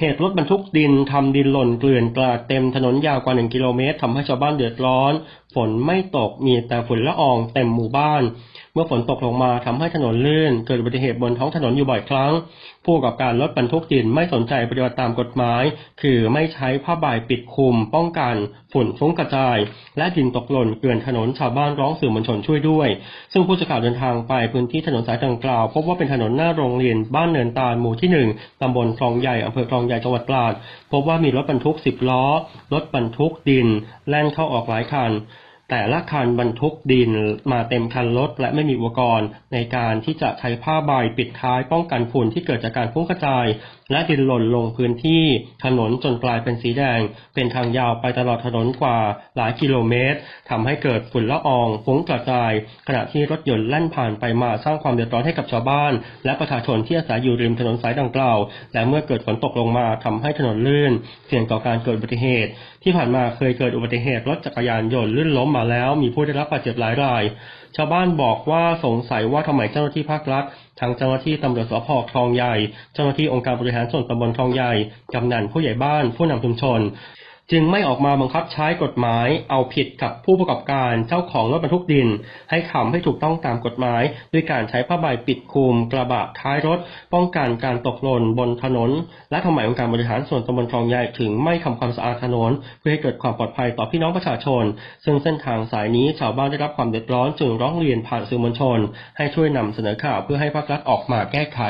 เหตุรถบรรทุกดินทำดินหล่นเกลื่อนกลาดเต็มถนนยาวกว่า 1 กิโลเมตรทำให้ชาวบ้านเดือดร้อน ฝนไม่ตกมีแต่ฝุ่นละอองเต็มหมู่บ้าน มื่อฝนตกลงมาทำให้ถนนลื่น เกิดอุบัติเหตุบนท้องถนนอยู่บ่อยครั้ง ผู้ประกอบการรถบรรทุกดินไม่สนใจปฏิบัติตามกฎหมาย คือไม่ใช้ผ้าใบปิดคลุม ป้องกัน ฝุ่นฟุ้งกระจาย และดินตกหล่นเกลื่อนถนนชาวบ้านร้องสื่อมวลชนช่วยด้วย ซึ่งผู้สื่อข่าวเดินทางไปพื้นที่ถนนสายดังกล่าว พบว่าเป็นถนนหน้าโรงเรียนบ้านเนินตาลหมู่ที่หนึ่งตำบลคลองใหญ่อำเภอคลองใหญ่จังหวัดตราดพบว่ามีรถบรรทุกสิบล้อ รถบรรทุกดิน แล่นเข้าออกหลายคัน แต่ละคันบรรทุกดินมาเต็มคันรถและไม่มีอุปกรณ์ในการที่จะใช้ผ้าใบปิดท้ายป้องกันฝุ่นที่เกิดจากการพุ่งกระจาย และดินหล่นลงพื้นที่ถนนจนกลายเป็นสีแดง เป็นทางยาวไปตลอดถนนกว่าหลายกิโลเมตรทำให้เกิดฝุ่นละอองฟุ้งกระจาย ขณะที่รถยนต์แล่นผ่านไปมาสร้างความเดือดร้อนให้กับชาวบ้าน และประชาชนที่อาศัยอยู่ริมถนนสายดังกล่าว และเมื่อเกิดฝนตกลงมาทำให้ถนนลื่น เสี่ยงต่อการเกิดอุบัติเหตุ ที่ผ่านมาเคยเกิดอุบัติเหตุรถจักรยานยนต์ลื่นล้มมาแล้ว มีผู้ได้รับบาดเจ็บหลายราย ชาวบ้านบอกว่าสงสัยว่าทำไมเจ้าหน้าที่ภาครัฐ ทั้งเจ้าหน้าที่ตำรวจสพคลองใหญ่ เจ้าหน้าที่องค์การบริหารส่วนตำบลคลองใหญ่ กำนันผู้ใหญ่บ้าน ผู้นำชุมชน จึงไม่ออกมาบังคับใช้กฎหมายเอาผิดกับผู้ประกอบการเจ้าของรถบรรทุกดิน ให้ทำให้ถูกต้องตามกฎหมาย ด้วยการใช้ผ้าใบปิดคลุมกระบะท้ายรถ ป้องกันการตกหล่นบนถนน และทำไมองค์การบริหารส่วนตำบลคลองใหญ่ถึงไม่ทำความสะอาดถนน เพื่อให้เกิดความปลอดภัยต่อพี่น้องประชาชน ซึ่งเส้นทางสายนี้ชาวบ้านได้รับความเดือดร้อนจึงร้องเรียนผ่านสื่อมวลชน ให้ช่วยนำเสนอข่าวเพื่อให้ภาครัฐออกมาแก้ไข